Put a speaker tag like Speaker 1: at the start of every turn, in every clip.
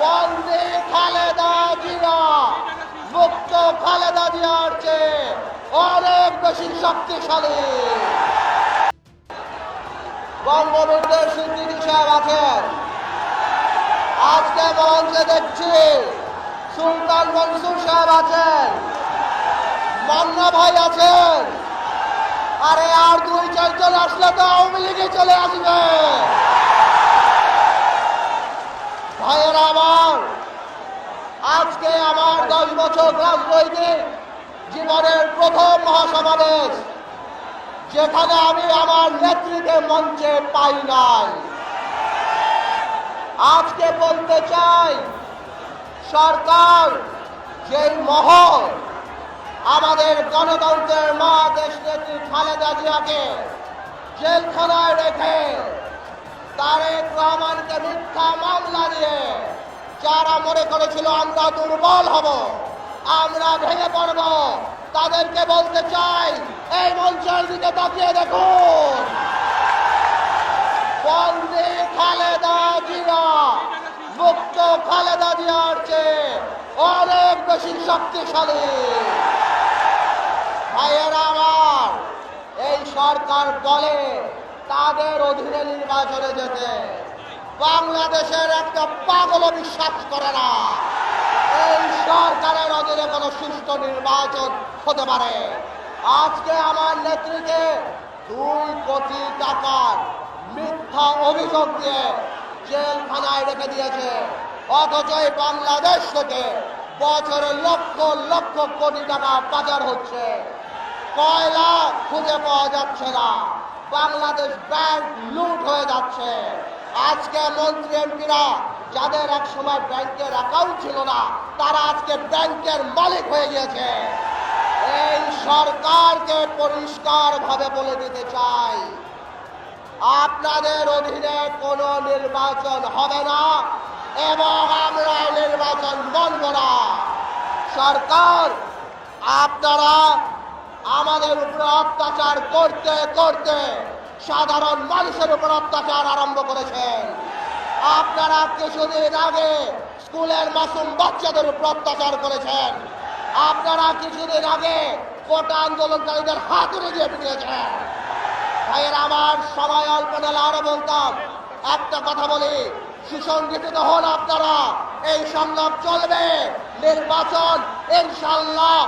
Speaker 1: বন্দে খালেদা জিয়া। মুক্ত খালেদা জিয়ার চেয়ে অনেক বেশি শক্তিশালী। বঙ্গবন্ধুর সিদ্দিক সাহেব আছেন। আজকে মঞ্চে দেখছি সুলতান মনসুর সাহেব আছেন। মান্না ভাই আছেন। আরে আর দুই চারজন আসলে তো আওয়ামী লীগে চলে আসবে। ভাইয়েরা আজকে আমার দশ বছর রাজনৈতিক জীবনের প্রথম মহাসমাবেশ, যেখানে আমি আমার নেতৃত্বে মঞ্চে পাই নাই। আজকে বলতে চাই, সরকার যেই মহল আমাদের গণতন্ত্রের মা দেশ নেত্রী খালেদা জিয়াকে জেলখানায় রেখে তারেক রহমানকে মিথ্যা মামলা দিয়ে যারা মনে করেছিল আমরা দুর্বল হব, আমরা ভেঙে পড়ব, তাদেরকে বলতে চাই, এই মঞ্চের দিকে তাকিয়ে দেখুন। বন্দে খালেদা জিয়া খালেদা জিয়ার চেয়ে অনেক বেশি শক্তিশালী। ভাইয়েরা আমার, এই সরকার বলে তাদের অধীনে নির্বাচনে যেতে। বাংলাদেশের একটা পাগল বিশ্বাস করে না। এই সরকারের অধীনে কোনো সুষ্ঠু নির্বাচন হতে পারে। আজকে আমার নেতৃত্বে দুই কোটি টাকার মিথ্যা অভিযোগ দিয়ে জেলখানায় রেখে দিয়েছে। অথচ এই বাংলাদেশ থেকে বছরে লক্ষ লক্ষ কোটি টাকা পাচার হচ্ছে। কয়লা খুঁজে পাওয়া যাচ্ছে না। বাংলাদেশ ব্যাংক লুট হয়ে যাচ্ছে। আজকে মন্ত্রী এমপিরা যাদের এক সময় ব্যাংকের অ্যাকাউন্ট ছিল না, তারা আজকে ব্যাংকের মালিক হয়ে গিয়েছে। এই সরকারকে পরিষ্কার ভাবে বলে দিতে চাই, আপনাদের অধীনে কোনো নির্বাচন হবে না এবং আমরা নির্বাচন মানব না। সরকার, আপনারা আমাদের উপরে অত্যাচার করতে করতে সাধারণ মানুষের উপর অত্যাচার আরম্ভ করেছেন আপনারা কিছুদিন আগে স্কুলের মাসুম বাচ্চাদের উপর অত্যাচার করেছেন। আপনারা কিছুদিন আগে কোটা আন্দোলনকারীদের হাতুড়ে দিয়ে পিটিয়েছেন। ভাইয়ের, আমার সময় অল্প নালে আরও বলতাম। একটা কথা বলি, সুসংগঠিত হন আপনারা, এই সংগ্রাম চলবে। নির্বাচন ইনশাল্লাহ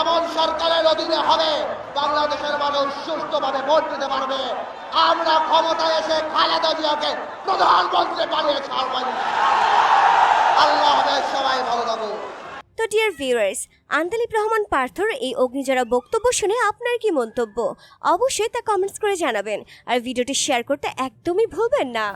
Speaker 1: এমন সরকারের অধীনে হবে বাংলাদেশের মানুষ সুষ্ঠুভাবে ভোট দিতে পারবে। আমরা ক্ষমতায় এসে খালেদা জিয়াকে প্রধানমন্ত্রী বানিয়ে ছাড়ব আল্লাহ সবাই ভালো থাকুন
Speaker 2: তো ডিয়ার ভিউয়ার্স আন্দালিব রহমান পার্থর এই অগ্নিজরা বক্তব্য শুনে আপনার কি মন্তব্য? অবশ্যই তা কমেন্টস করে জানাবেন। আর ভিডিওটি শেয়ার করতে একদমই ভুলবেন না।